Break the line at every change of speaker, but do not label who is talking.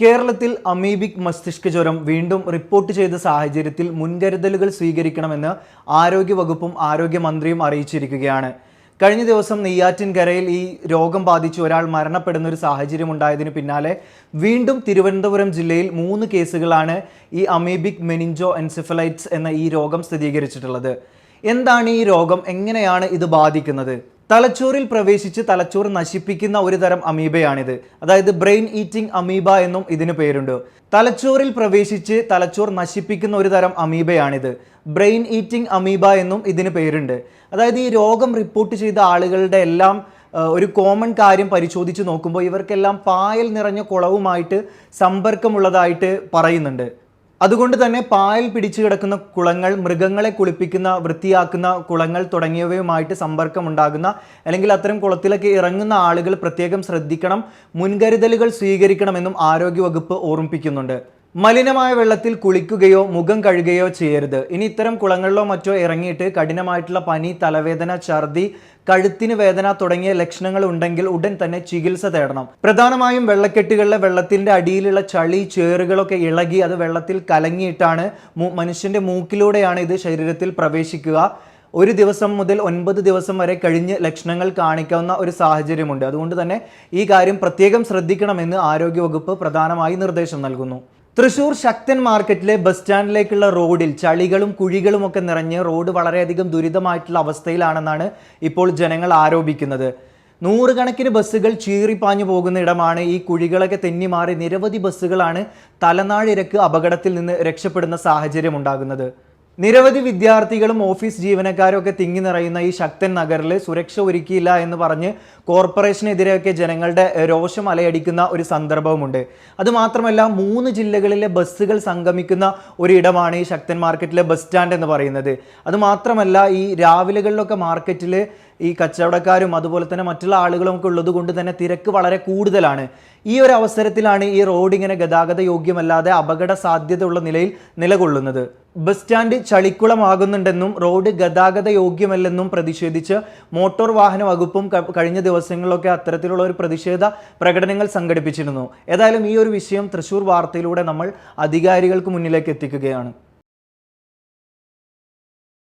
കേരളത്തിൽ അമീബിക് മസ്തിഷ്ക ജ്വരം വീണ്ടും റിപ്പോർട്ട് ചെയ്ത സാഹചര്യത്തിൽ മുൻകരുതലുകൾ സ്വീകരിക്കണമെന്ന് ആരോഗ്യവകുപ്പും ആരോഗ്യമന്ത്രിയും അറിയിച്ചിരിക്കുകയാണ്. കഴിഞ്ഞ ദിവസം നെയ്യാറ്റിൻകരയിൽ ഈ രോഗം ബാധിച്ച് ഒരാൾ മരണപ്പെടുന്ന ഒരു സാഹചര്യം ഉണ്ടായതിനു പിന്നാലെ വീണ്ടും തിരുവനന്തപുരം ജില്ലയിൽ മൂന്ന് കേസുകളാണ് ഈ അമീബിക് മെനിഞ്ചോ എൻസെഫലൈറ്റ്സ് എന്ന ഈ രോഗം സ്ഥിരീകരിച്ചിട്ടുള്ളത്. എന്താണ് ഈ രോഗം? എങ്ങനെയാണ് ഇത് ബാധിക്കുന്നത്? തലച്ചോറിൽ പ്രവേശിച്ച് തലച്ചോറ് നശിപ്പിക്കുന്ന ഒരു തരം അമീബയാണിത്. അതായത് ബ്രെയിൻ ഈറ്റിംഗ് അമീബ എന്നും ഇതിന് പേരുണ്ട്. തലച്ചോറിൽ പ്രവേശിച്ച് തലച്ചോർ നശിപ്പിക്കുന്ന ഒരു തരം അമീബയാണിത്. ബ്രെയിൻ ഈറ്റിംഗ് അമീബ എന്നും ഇതിന് പേരുണ്ട്. അതായത് ഈ രോഗം റിപ്പോർട്ട് ചെയ്ത ആളുകളുടെ എല്ലാം ഒരു കോമൺ കാര്യം പരിശോധിച്ച് നോക്കുമ്പോൾ ഇവർക്കെല്ലാം പായൽ നിറഞ്ഞ കുളവുമായിട്ട് സമ്പർക്കമുള്ളതായിട്ട് പറയുന്നുണ്ട്. അതുകൊണ്ട് തന്നെ പായൽ പിടിച്ചു കിടക്കുന്ന കുളങ്ങൾ മൃഗങ്ങളെ കുളിപ്പിക്കുന്ന വൃത്തിയാക്കുന്ന കുളങ്ങൾ തുടങ്ങിയവയുമായിട്ട് സമ്പർക്കമുണ്ടാകുന്ന അല്ലെങ്കിൽ അത്തരം കുളത്തിലൊക്കെ ഇറങ്ങുന്ന ആളുകൾ പ്രത്യേകം ശ്രദ്ധിക്കണം മുൻകരുതലുകൾ സ്വീകരിക്കണമെന്നും ആരോഗ്യവകുപ്പ് ഓർമ്മിപ്പിക്കുന്നുണ്ട്. മലിനമായ വെള്ളത്തിൽ കുളിക്കുകയോ മുഖം കഴുകുകയോ ചെയ്യരുത്. ഇനി ഇത്തരം കുളങ്ങളിലോ മറ്റോ ഇറങ്ങിയിട്ട് കഠിനമായിട്ടുള്ള പനി തലവേദന ഛർദി കഴുത്തിന് വേദന തുടങ്ങിയ ലക്ഷണങ്ങൾ ഉണ്ടെങ്കിൽ ഉടൻ തന്നെ ചികിത്സ തേടണം. പ്രധാനമായും വെള്ളക്കെട്ടുകളിലെ വെള്ളത്തിന്റെ അടിയിലുള്ള ചളി ചേറുകളൊക്കെ ഇളകി അത് വെള്ളത്തിൽ കലങ്ങിയിട്ടാണ് മനുഷ്യന്റെ മൂക്കിലൂടെയാണ് ഇത് ശരീരത്തിൽ പ്രവേശിക്കുക. ഒരു ദിവസം മുതൽ ഒൻപത് ദിവസം വരെ കഴിഞ്ഞ് ലക്ഷണങ്ങൾ കാണിക്കാവുന്ന ഒരു സാഹചര്യമുണ്ട്. അതുകൊണ്ട് തന്നെ ഈ കാര്യം പ്രത്യേകം ശ്രദ്ധിക്കണമെന്ന് ആരോഗ്യവകുപ്പ് പ്രധാനമായി നിർദ്ദേശം നൽകുന്നു. തൃശൂർ ശക്തൻ മാർക്കറ്റിലെ ബസ് സ്റ്റാൻഡിലേക്കുള്ള റോഡിൽ ചളികളും കുഴികളും ഒക്കെ നിറഞ്ഞ് റോഡ് വളരെയധികം ദുരിതമായിട്ടുള്ള അവസ്ഥയിലാണെന്നാണ് ഇപ്പോൾ ജനങ്ങൾ ആരോപിക്കുന്നത്. നൂറുകണക്കിന് ബസ്സുകൾ ചീറിപ്പാഞ്ഞു പോകുന്ന ഇടമാണ് ഈ കുഴികളൊക്കെ തെന്നി മാറി നിരവധി ബസ്സുകളാണ് തലനാഴിരക്ക് അപകടത്തിൽ നിന്ന് രക്ഷപ്പെടുന്ന സാഹചര്യം ഉണ്ടാകുന്നത്. നിരവധി വിദ്യാർത്ഥികളും ഓഫീസ് ജീവനക്കാരും ഒക്കെ തിങ്ങി നിറയുന്ന ഈ ശക്തൻ നഗറിൽ സുരക്ഷ ഒരുക്കിയില്ല എന്ന് പറഞ്ഞ് കോർപ്പറേഷനെതിരെയൊക്കെ ജനങ്ങളുടെ രോഷം അലയടിക്കുന്ന ഒരു സന്ദർഭവുമുണ്ട്. അതുമാത്രമല്ല മൂന്ന് ജില്ലകളിലെ ബസ്സുകൾ സംഗമിക്കുന്ന ഒരിടമാണ് ഈ ശക്തൻ മാർക്കറ്റിലെ ബസ് സ്റ്റാൻഡ് എന്ന് പറയുന്നത്. അതുമാത്രമല്ല ഈ രാവിലെകളിലൊക്കെ മാർക്കറ്റിൽ ഈ കച്ചവടക്കാരും അതുപോലെ തന്നെ മറ്റുള്ള ആളുകളും ഒക്കെ ഉള്ളത് കൊണ്ട് തന്നെ തിരക്ക് വളരെ കൂടുതലാണ്. ഈ ഒരു അവസരത്തിലാണ് ഈ റോഡ് ഇങ്ങനെ ഗതാഗത യോഗ്യമല്ലാതെ അപകട സാധ്യതയുള്ള നിലയിൽ നിലകൊള്ളുന്നത്. ബസ് സ്റ്റാൻഡ് ചളിക്കുളമാകുന്നുണ്ടെന്നും റോഡ് ഗതാഗത യോഗ്യമല്ലെന്നും പ്രതിഷേധിച്ച് മോട്ടോർ വാഹന വകുപ്പും കഴിഞ്ഞ ദിവസങ്ങളിലൊക്കെ അത്തരത്തിലുള്ള ഒരു പ്രതിഷേധ പ്രകടനങ്ങൾ സംഘടിപ്പിച്ചിരുന്നു. ഏതായാലും ഈ ഒരു വിഷയം തൃശൂർ വാർത്തയിലൂടെ നമ്മൾ അധികാരികൾക്ക് മുന്നിലേക്ക് എത്തിക്കുകയാണ്.